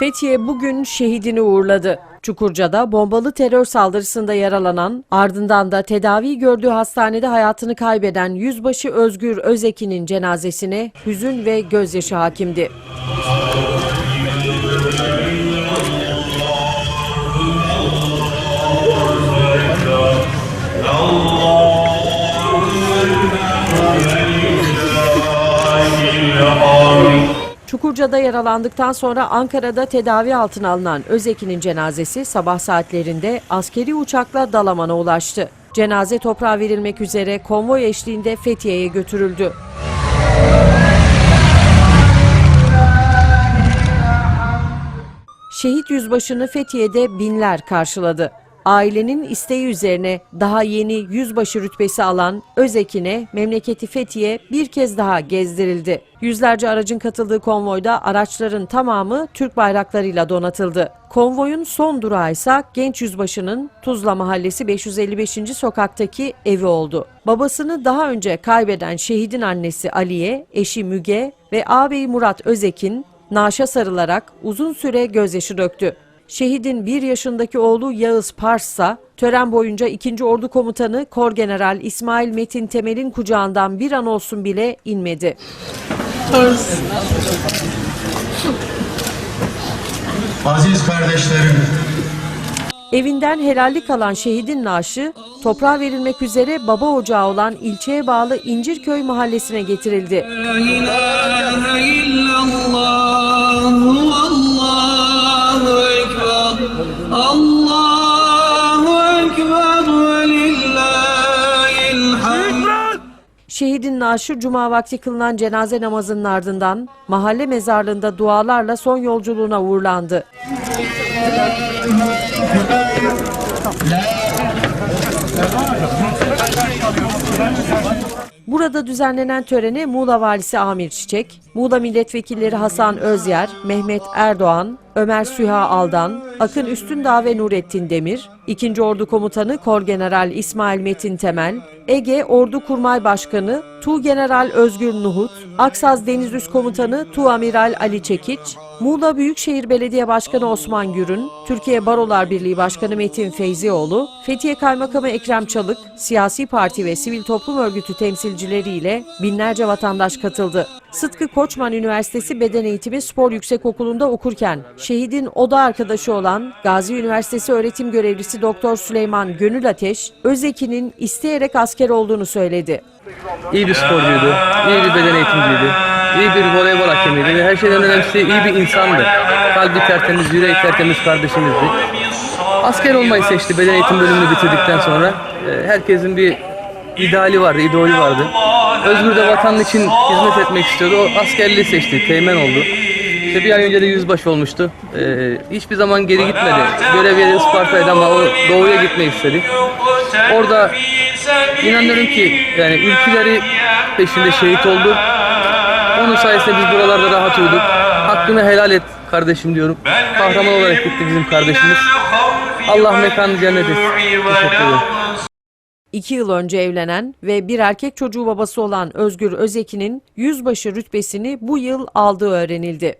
Fethiye bugün şehidini uğurladı. Çukurca'da bombalı terör saldırısında yaralanan, ardından da tedavi gördüğü hastanede hayatını kaybeden Yüzbaşı Özgür Özekin'in cenazesine hüzün ve gözyaşı hakimdi. Çukurca'da yaralandıktan sonra Ankara'da tedavi altına alınan Özekin'in cenazesi sabah saatlerinde askeri uçakla Dalaman'a ulaştı. Cenaze toprağa verilmek üzere konvoy eşliğinde Fethiye'ye götürüldü. Şehit yüzbaşını Fethiye'de binler karşıladı. Ailenin isteği üzerine daha yeni yüzbaşı rütbesi alan Özekine memleketi Fethiye bir kez daha gezdirildi. Yüzlerce aracın katıldığı konvoyda araçların tamamı Türk bayraklarıyla donatıldı. Konvoyun son durağı ise genç yüzbaşının Tuzla Mahallesi 555. sokaktaki evi oldu. Babasını daha önce kaybeden şehidin annesi Aliye, eşi Müge ve ağabeyi Murat Özekin naaşa sarılarak uzun süre gözyaşı döktü. Şehidin bir yaşındaki oğlu Yağız Pars'sa tören boyunca 2. Ordu Komutanı Korgeneral İsmail Metin Temel'in kucağından bir an olsun bile inmedi. Aziz kardeşlerim, Evinden helallik alan şehidin naaşı toprağa verilmek üzere baba ocağı olan ilçeye bağlı İncirköy mahallesine getirildi. Şehidin naaşı cuma vakti kılınan cenaze namazının ardından mahalle mezarlığında dualarla son yolculuğuna uğurlandı. Burada düzenlenen törene Muğla Valisi Amir Çiçek, Muğla Milletvekilleri Hasan Özyer, Mehmet Erdoğan, Ömer Süha Aldan, Akın Üstündağ ve Nurettin Demir, 2. Ordu Komutanı Korgeneral İsmail Metin Temel, Ege Ordu Kurmay Başkanı Tuğgeneral Özgür Nuhut, Aksaz Deniz Üst Komutanı Tuğamiral Ali Çekiç, Muğla Büyükşehir Belediye Başkanı Osman Gürün, Türkiye Barolar Birliği Başkanı Metin Feyzioğlu, Fethiye Kaymakamı Ekrem Çalık, siyasi parti ve sivil toplum örgütü temsilcileriyle binlerce vatandaş katıldı. Sıtkı Koçman Üniversitesi Beden Eğitimi Spor Yüksekokulu'nda okurken şehidin oda arkadaşı olan Gazi Üniversitesi öğretim görevlisi Doktor Süleyman Gönül Ateş, Özeki'nin isteyerek asker olduğunu söyledi. İyi bir sporcuydu, iyi bir beden eğitimciydi, iyi bir voleybol hakemiydi her şeyden önemlisi iyi bir insandı. Kalbi tertemiz, yüreği tertemiz kardeşimizdi. Asker olmayı seçti beden eğitim bölümünü bitirdikten sonra. Ee, Herkesin bir ideali vardı, idolü vardı. Özgür de vatanın için hizmet etmek istiyordu. O askerliği seçti, teğmen oldu. İşte bir ay önce de yüzbaşı olmuştu. Ee, hiçbir zaman geri gitmedi. Görev yeri Isparta'ydı ama o doğuya gitmek istedi. Orada İnanıyorum ki yani ülkeleri peşinde şehit oldu. Onun sayesinde biz buralarda rahat uyuduk. Hakkını helal et kardeşim diyorum. Kahraman olarak gitti bizim kardeşimiz. Allah mekanı cennet etsin. İki yıl önce evlenen ve bir erkek çocuğu babası olan Özgür Özeki'nin yüzbaşı rütbesini bu yıl aldığı öğrenildi.